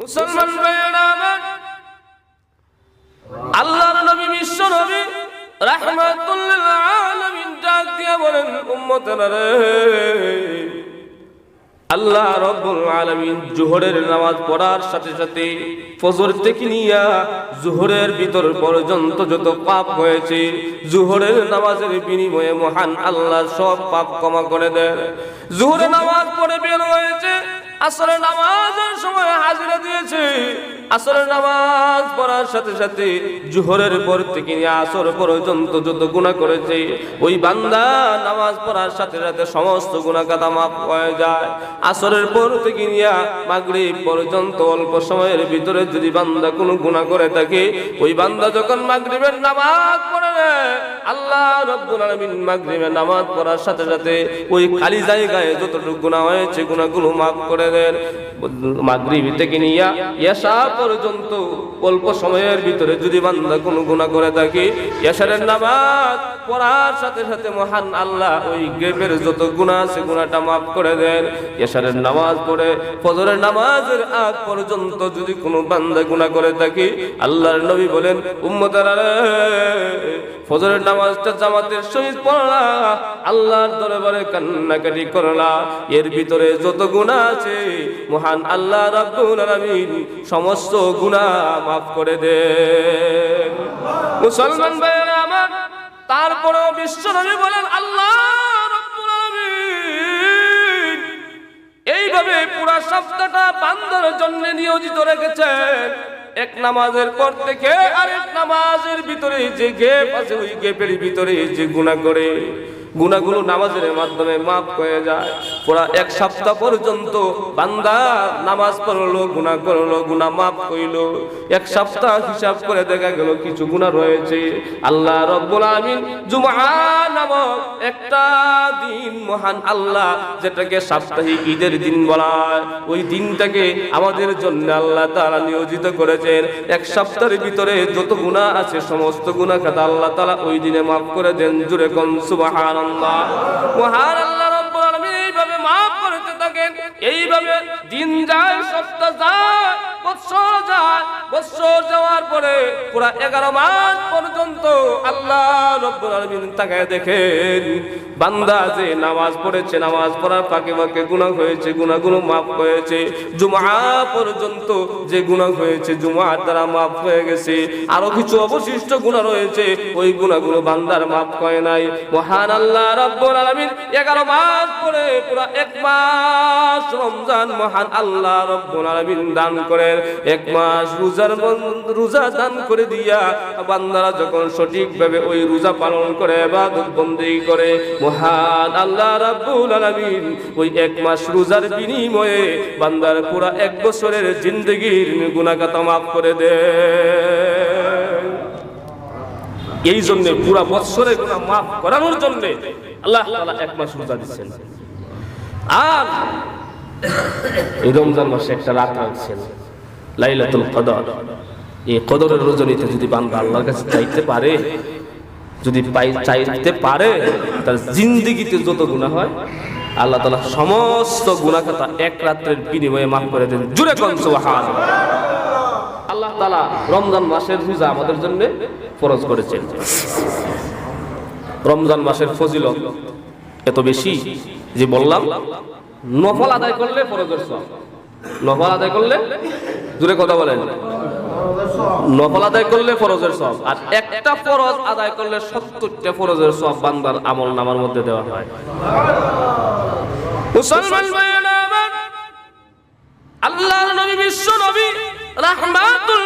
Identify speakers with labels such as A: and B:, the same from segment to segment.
A: মুসলমান নবী, বিশ্ব নবী দিয়া আল্লাহ নামাজ পড়ার সাথে সাথে ফজর থেকে নিয়া জোহরের ভিতর পর্যন্ত যত পাপ হয়েছে, জোহরের নামাজের বিনিময়ে মহান আল্লাহ সব পাপ ক্ষমা করে দেন। জোহরের নামাজ পড়ে বের হয়েছে আসরের নামাজের সময় হাজিরা দিয়েছে। আসরের নামাজ পড়ার সাথে সাথে জোহরের পর থেকে আসর পর্যন্ত যত গুণা করেছে, ওই বান্দা নামাজ পড়ার সাথে সাথে সমস্ত গুণা কাদা মাফ হয়ে যায়। আসরের পর থেকে নিয়ে মাগরিব পর্যন্ত অল্প সময়ের ভিতরে যদি বান্দা কোনো গুণা করে থাকে, ওই বান্দা যখন মাগরিবের নামাজ পড়ে, আল্লাহ আলামিন মাগরিবের নামাজ পড়ার সাথে সাথে ওই খালি জায়গায় যতটুকু গুনাহ হয়েছে, গুনাহগুলো মাফ করে দেন। মাগরিব থেকে নিয়া ইয়াশা পর্যন্ত অল্প সময়ের ভিতরে যদি বান্দা কোনো গুনাহ করে থাকে ইয়াশারের নামাজ পড়ার সাথে সাথে মহান আল্লাহ ওই গ্রেপের যত গুনাহ আছে গুনাহটা মাফ করে দেন। ইয়াশারের নামাজ পড়ে, ফজরের নামাজের আগ পর্যন্ত যদি কোনো বান্দা গুনাহ করে থাকে, আল্লাহর নবী বলেন, উম্মতারা ফজরের নামাজটা জামাতের সহিত পড়লা, আল্লাহর দরবারে কান্নাকাটি করলা। এর ভিতরে যত গুনাহ আছে, মহান আল্লাহ রাব্বুল আলামিন সমস্ত গুণা মাফ করে দে। মুসলমান ভাইয়েরা আমার, তারপরেও বিশ্বনবী বলেন, আল্লাহ এইভাবে পুরা সপ্তাহটা বান্দার জন্য নিয়োজিত রেখেছেন। এক নামাজের পর থেকে আরেক নামাজের ভিতরে যে গেপ আছে, ওই গেপের ভিতরে যে গুণা করে। গুণাগুলো নামাজের মাধ্যমে মাফ হয়ে যায়। পুরা এক সপ্তাহ পর্যন্ত বান্দা নামাজ পড়ল, গুণা করল, গুণা মাফ কইল। এক সপ্তাহ হিসাব করে দেখা গেল কিছু গুণা রয়েছে। আল্লাহ রব্বুল আমিন জুমআ নামক একটা দিন মহান আল্লাহ যেটাকে সাপ্তাহিক ঈদের দিন বলা হয় ওই দিনটাকে আমাদের জন্য আল্লাহ তাআলা নিয়োজিত করেছেন। এক সপ্তাহের ভিতরে যত গুনাহ আছে, সমস্ত গুনাহ খাতা আল্লাহ তাআলা ওই দিনে মাফ করে দেন। জুরে কোন সুবহানাল্লাহ। মহান আল্লাহ রব্বুল আলামিন এইভাবে এইভাবে দিন যায় সপ্তাহ যায় এগারো যে গুনাহ হয়েছে জুমআর দ্বারা মাফ হয়ে গেছে। আরও কিছু অবশিষ্ট গুনাহ রয়েছে, ওই গুনাহগুলো বান্দার মাফ হয় নাই। মহান আল্লাহ রব্বুল আলামিন 11 মাস পরে পুরো এক মাস রমজান মহান আল্লাহ রব্বুল আলামিন দান করেন এক মাস রোজার রোজা দান করে দিয়া বান্দারা যখন সঠিকভাবে ওই রোজা পালন করে, ইবাদত বন্দেগী করে, মহান আল্লাহ রাব্বুল আলামিন ওই এক মাস রোজার বিনিময়ে বান্দার পুরা এক বছরের জিন্দগির গুনাহগাতা মাফ করে দেয় এই জন্য পুরা বৎসরের গুনাহ মাফ করানোর জন্য আল্লাহ তাআলা এক মাস রোজা দিচ্ছেন। আর এই রমজান মাসে একটা রাত রাখছেন। লাইলাতুল কদর। এই কদরের রজনীতে যদি বান্দা আল্লাহর কাছে চাইতে পারে, যদি পাই, চাইতে পারে, তার জিন্দিগিতে যত গুণা হয়, আল্লাহ তালা সমস্ত গুণা খাতা এক রাত্রের বিনিময়ে মাফ করে দেন। জুড়ে কোন সুবহান আল্লাহ তালা রমজান মাসের রোজা আমাদের জন্য ফরজ করেছেন। রমজান মাসের ফজিলত এত বেশি যে বললাম, নফল আদায় করলে ফরজের সব নফল আদায় করলে? দূরে কথা বলেন। নফল আদায় করলে ফরজের সব আর একটা ফরজ আদায় করলে সত্তরটা ফরজের সব বান্দার আমল নামার মধ্যে দেওয়া হয়। ভাইয়েরা নবী, বিশ্ব নবী রাহমাতুল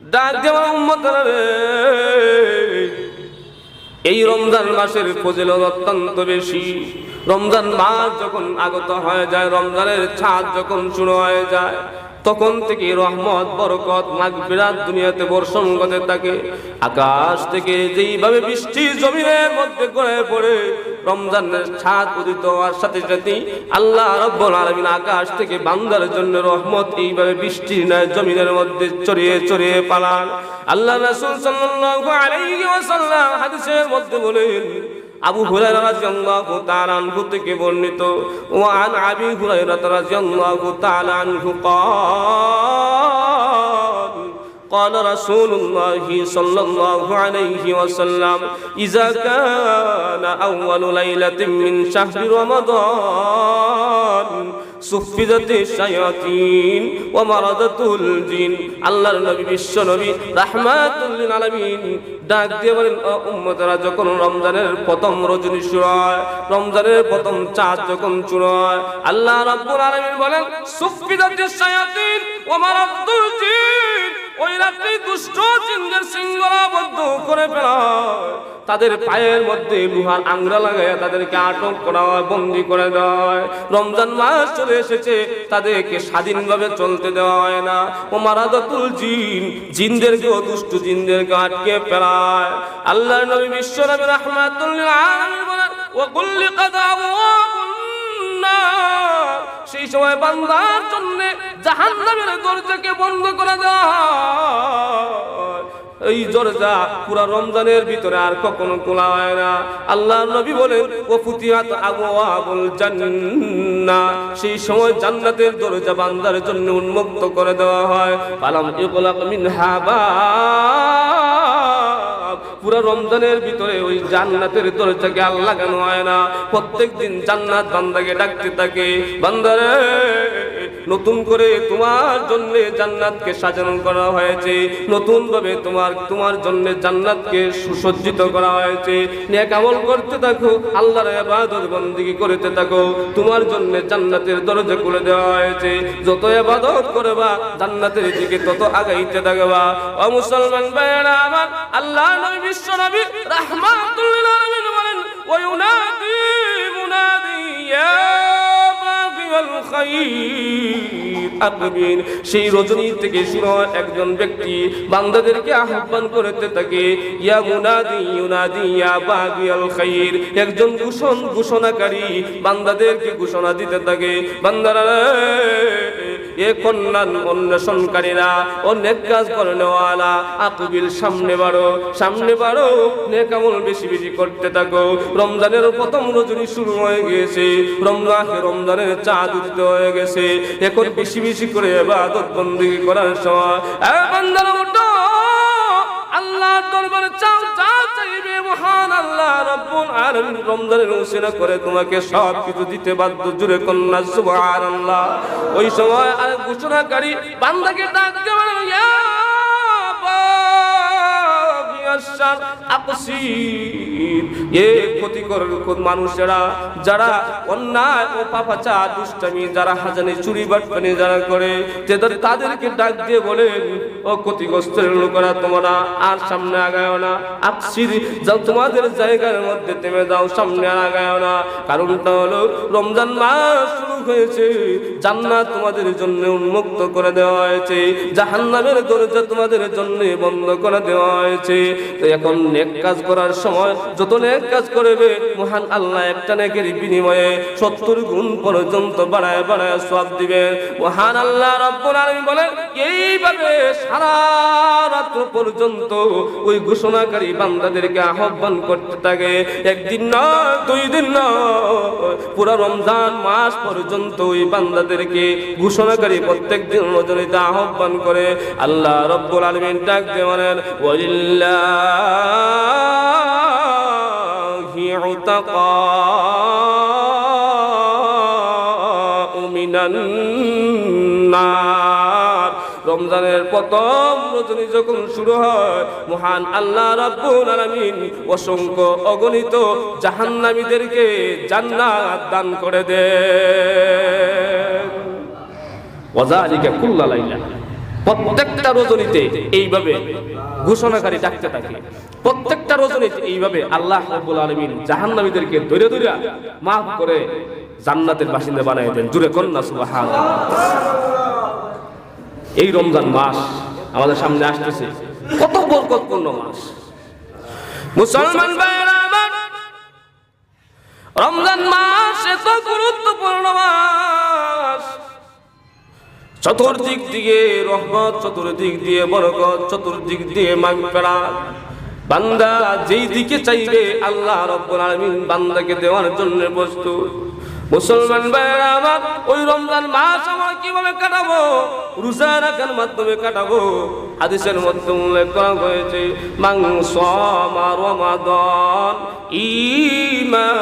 A: ডাক দেওয়া উম্মতরা এই রমজান মাসের ফজিলত অত্যন্ত বেশি। রমজান মাস যখন আগত হয়ে যায়, রমজানের ছাদ যখন শুরু হয়ে যায়, তখন থেকে রহমত, বরকত মাঘ বিরাট দুনিয়াতে বর্ষণ করতে থাকে। আকাশ থেকে যেইভাবে বৃষ্টি জমিনের মধ্যে গড়ে পড়ে, রমজানের ছাদ উদিত হওয়ার সাথে সাথে আল্লাহ রব্বুল আলামিন আকাশ থেকে বান্দার জন্য রহমত এইভাবে বৃষ্টি নয় জমিনের মধ্যে চড়িয়ে চড়িয়ে পালান। আল্লাহ রাসূল সাল্লাল্লাহু আলাইহি ওয়াসাল্লাম হাদিসের মধ্যে বলেন আবু হুরায়রা রাদিয়াল্লাহু তাআলা আনহু থেকে বর্ণিত ওয়া আন আবি হুরায়রা রাদিয়াল্লাহু তাআলা আনহু قال قال رسول الله صلى الله عليه وسلم إذا كان أول ليلة من شهر رمضان সুফিদত শায়াতিন ওয়া মারাদাতুল জিন। আল্লাহর নবী, বিশ্ব নবী, রাহমাতুল লিল আলামিন ও যখন রমজানের প্রথম রজনী শুরু রমজানের প্রথম চাঁদ যখন শুরু আল্লাহ রাব্বুল আলামিন বলেন সুফিদত শায়াতিন ওয়া মারাদাতুল ওই রাত্রি দুষ্ট জিনদের শৃঙ্খলাবদ্ধ করে ফেলা তাদের পায়ের মধ্যে লোহার আংরা লাগাইয়া তাদেরকে আটক করা হয়, বন্দি করে দেয় রমজান মাস চলে এসেছে, তাদেরকে স্বাধীনভাবে চলতে দেওয়া হয় না। ও মারাদাতুল জিন, জিনদেরকেও দুষ্ট জিনদেরকে আটকে ফেলায়। আল্লাহ নবী বিশ্ব বলেন ও কাদাবুন নার। সেই সময় বান্দার জন্য জাহান্নামের দরজাকে বন্ধ করে দেওয়া এই দরজা পুরা রমজানের ভিতরে আর কখনো খোলা হয় না। আল্লাহ নবী বলেন ও ফুতিয়াত আবুল জান্নাহ। সেই সময় জান্নাতের দরজা বান্দার জন্য উন্মুক্ত করে দেওয়া হয়। পালাম ইগলাক মিনহা বাব। পুরা রমজানের ভিতরে ওই জান্নাতের দরজাকে আল্লাহ কেন হয় না? প্রত্যেক দিন জান্নাত বান্দাকে ডাকতে থাকে। বান্দারে! নতুন করে তোমার জন্য জান্নাতকে সাজানো করা হয়েছে। নতুন ভাবে তোমার তোমার জন্য জান্নাতকে সুসজ্জিত করা হয়েছে। নেক আমল করতে থাকো, আল্লাহর ইবাদত বন্দেগী করতে থাকো। তোমার জন্য জান্নাতের দরজা খুলে দেওয়া হয়েছে। যত ইবাদত করবা, জান্নাতের দিকে তত আগাইতে থাকবা। ও মুসলমান ভাইয়েরা আমার, আল্লাহ নবী বিশ্ব নবী রাহমাতুল আলামিন বলেন ওয়া মুনাদি ইয়া সেই রজনী থেকে শুরু একজন ব্যক্তি বান্দাদেরকে আহ্বান করতে থাকে, ইয়া ইয়া খাইর। একজন ঘোষণ ঘোষণাকারী বান্দাদেরকে ঘোষণা দিতে থাকে, বান্দারা এ কন্যান অন্বেষণকারীরা ও নেক কাজ করেনেওয়ালা, আকবিল সামনে বাড়ো সামনে বাড়ো, নেক বেশি বেশি করতে থাকো। রমজানের প্রথম রজনী শুরু হয়ে গিয়েছে, রমজান রমজানের চাঁদ উদিত হয়ে গেছে। এখন বেশি বেশি করে ইবাদত বন্দেগী করার সময়। আল্লাহ দরবারে চাও মহান আল্লাহ রব্বুল আলামিন রমজানের উসিলা করে তোমাকে সব কিছু দিতে বাধ্য জুড়ে কন্যা সুবহানাল্লাহ ওই সময় আর ঘোষণাকারী বান্দাকে ডাক বলেন, ইয়া আকসির। এ ক্ষতিকর মানুষেরা, যারা যারা হাজানি, চুরি যারা করে তাদের তাদেরকে ডাক দিয়ে ও ক্ষতিগ্রস্তের আর সামনে না। তোমাদের জায়গার মধ্যে যাও, সামনে আগায় না। কারণটা হলো, রমজান মাস শুরু হয়েছে, জান্নাত তোমাদের জন্য উন্মুক্ত করে দেওয়া হয়েছে, জাহান্নামের দরজা তোমাদের জন্য বন্ধ করে দেওয়া হয়েছে। তো এখন নেক কাজ করার সময় যত নেক কাজ করবে। মহান আল্লাহ একটা নেকের বিনিময়ে সত্তর গুণ পর্যন্ত বাড়ায় বাড়ায় সব দিবেন মহান আল্লাহ রব্বুল আলামিন বলেন, এইভাবে সারা রাত্র পর্যন্ত ওই ঘোষণাকারী বান্দাদেরকে আহ্বান করতে থাকে। একদিন না, দুই দিন না, পুরো রমজান মাস পর্যন্ত ওই বান্দাদেরকে ঘোষণাকারী প্রত্যেক দিন রজনীতে আহ্বান করে। আল্লাহ রব্বুল আলামিন ডাক বলেন, ওয়ালিল্লাহি রমজানের প্রথম রজনী যখন শুরু হয়, মহান আল্লাহ রাব্বুল আলামিন অসংখ্য অগণিত জাহান্নামীদেরকে জান্নাত দান করে দেন। ওয়াজালিকা কুল্লা লাইলা। প্রত্যেকটা রজনীতে এইভাবে ঘোষণাকারী ডাকতে থাকে। প্রত্যেকটা রজনীতে এইভাবে আল্লাহ রাব্বুল আলামিন জাহান্নামীদেরকে ধরে ধরে মাফ করে জান্নাতের বাসিন্দা বানায় দেন। জুড়ে কন্যা সুবহানাল্লাহ। এই রমজান মাস আমাদের সামনে আসতেছে। কত বরকতপূর্ণ মাস। মুসলমান রমজান মাস এত গুরুত্বপূর্ণ মাস। চতুর্দিক দিয়ে রহমত, চতুর্দিক দিয়ে বরকত, চতুর্দিক দিয়ে মাগফিরাত বান্দা যেই দিকে চাইবে, আল্লাহ রব্বুল আলামিন বান্দাকে দেওয়ার জন্য প্রস্তুত। মুসলমান ভাইয়েরা, আমার ওই রমজান মাস আমার কীভাবে কাটাবো? রোজা রাখার মাধ্যমে কাটাবো। হাদিসের মধ্যে উল্লেখ করা হয়েছে মাংস রমাদান ঈমানাও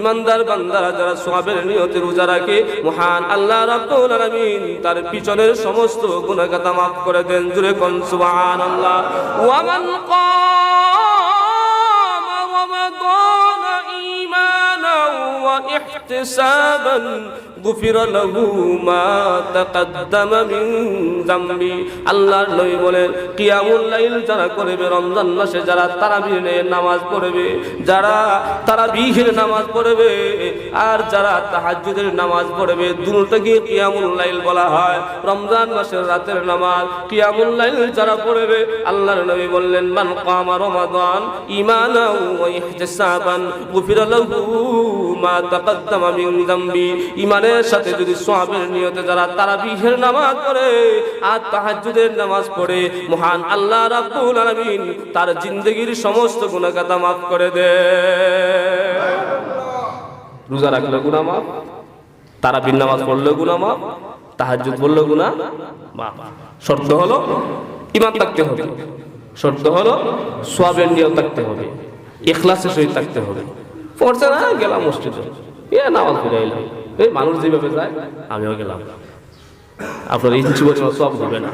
A: ইমানদার বান্দারা যারা সোহাবের নিয়তে রোজা রাখে, মহান আল্লাহ রাব্বুল আলামিন তার পিছনের সমস্ত গুণাগাতা মাফ করে দেন। জুড়ে কন সুবহানাল্লাহ। আল্লাহ ইমান গুফির লহু মা তাকাদ্দাম মিন জামবি আল্লাহর লই বলেন, কিয়ামুল লাইল যারা করবে, রমজান মাসে যারা তারাবির নামাজ পড়বে, যারা তারাবিহের নামাজ পড়বে, আর যারা তাহাজ্জুদের নামাজ পড়বে, দুটোকে কিয়ামুল লাইল বলা হয়। রমজান মাসের রাতের নামাজ, কিয়ামুল লাইল যারা পড়বে, আল্লাহর নবী বললেন, মান কামা রমাদান ইমানাও ওয়া ইহতিসাবান, গুফির লহু মা তাকাদ্দাম মিন জামবি ইমানের ঈমানের সাথে যদি সওয়াবের নিয়তে যারা তারাবিহের নামাজ পড়ে আর তাহাজ্জুদের নামাজ পড়ে, মহান আল্লাহ রাব্বুল আলামিন তার জিন্দেগীর সমস্ত কথা মাফ করে দে। রোজা রাখলে গুনাহ মাফ তারাবির নামাজ পড়লে গুনাহ মাফ পড়লে গুনাহ মাফ। শর্ত হলো ইমান থাকতে হবে। শর্ত হলো সোয়াবের নিয়ত থাকতে হবে। ইখলাসের সহিত থাকতে হবে। পড়ছে না গেলাম মসজিদে। এ নামাজ পড়ে এলাম এই মানুষ যেভাবে যায় আমিও গেলাম। আপনার ইচ্ছু বছর সব হবে না।